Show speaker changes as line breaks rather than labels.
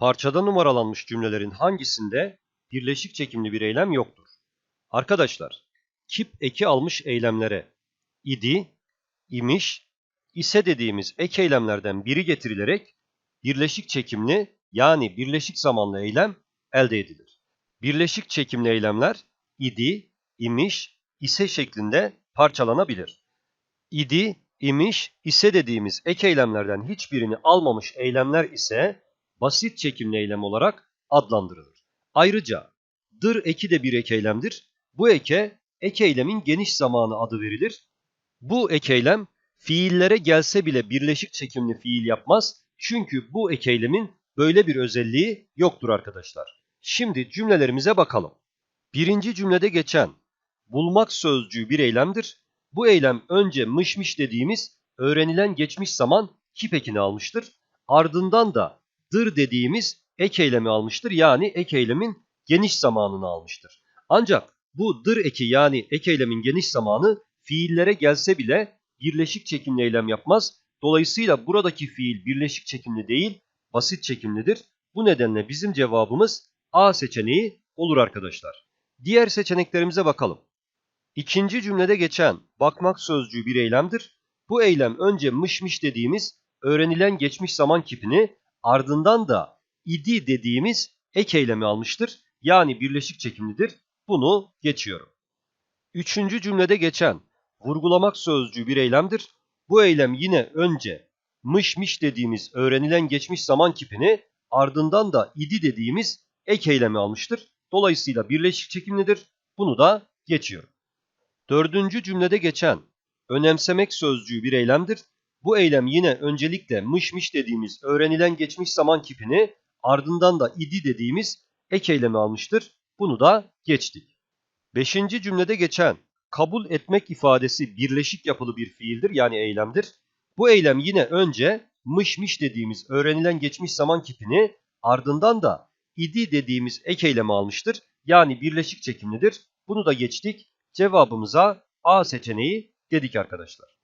Parçada numaralanmış cümlelerin hangisinde birleşik çekimli bir eylem yoktur? Arkadaşlar, kip eki almış eylemlere idi, imiş, ise dediğimiz ek eylemlerden biri getirilerek birleşik çekimli yani birleşik zamanlı eylem elde edilir. Birleşik çekimli eylemler idi, imiş, ise şeklinde parçalanabilir. İdi, imiş, ise dediğimiz ek eylemlerden hiçbirini almamış eylemler ise basit çekimli eylem olarak adlandırılır. Ayrıca dır eki de bir ek eylemdir. Bu eke ek eylemin geniş zamanı adı verilir. Bu ek eylem fiillere gelse bile birleşik çekimli fiil yapmaz. Çünkü bu ek eylemin böyle bir özelliği yoktur arkadaşlar. Şimdi cümlelerimize bakalım. Birinci cümlede geçen bulmak sözcüğü bir eylemdir. Bu eylem önce mışmış dediğimiz öğrenilen geçmiş zaman kip ekini almıştır. Ardından da dır dediğimiz ek eylemi almıştır. Yani ek eylemin geniş zamanını almıştır. Ancak bu dır eki yani ek eylemin geniş zamanı fiillere gelse bile birleşik çekimli eylem yapmaz. Dolayısıyla buradaki fiil birleşik çekimli değil, basit çekimlidir. Bu nedenle bizim cevabımız A seçeneği olur arkadaşlar. Diğer seçeneklerimize bakalım. İkinci cümlede geçen bakmak sözcüğü bir eylemdir. Bu eylem önce mışmış dediğimiz öğrenilen geçmiş zaman kipini ardından da idi dediğimiz ek eylemi almıştır. Yani birleşik çekimlidir. Bunu geçiyorum. Üçüncü cümlede geçen vurgulamak sözcüğü bir eylemdir. Bu eylem yine önce mışmış dediğimiz öğrenilen geçmiş zaman kipini ardından da idi dediğimiz ek eylemi almıştır. Dolayısıyla birleşik çekimlidir. Bunu da geçiyorum. Dördüncü cümlede geçen önemsemek sözcüğü bir eylemdir. Bu eylem yine öncelikle mışmış dediğimiz öğrenilen geçmiş zaman kipini ardından da idi dediğimiz ek eylemi almıştır. Bunu da geçtik. Beşinci cümlede geçen kabul etmek ifadesi birleşik yapılı bir fiildir yani eylemdir. Bu eylem yine önce mışmış dediğimiz öğrenilen geçmiş zaman kipini ardından da idi dediğimiz ek eylemi almıştır. Yani birleşik çekimlidir. Bunu da geçtik. Cevabımıza A seçeneği dedik arkadaşlar.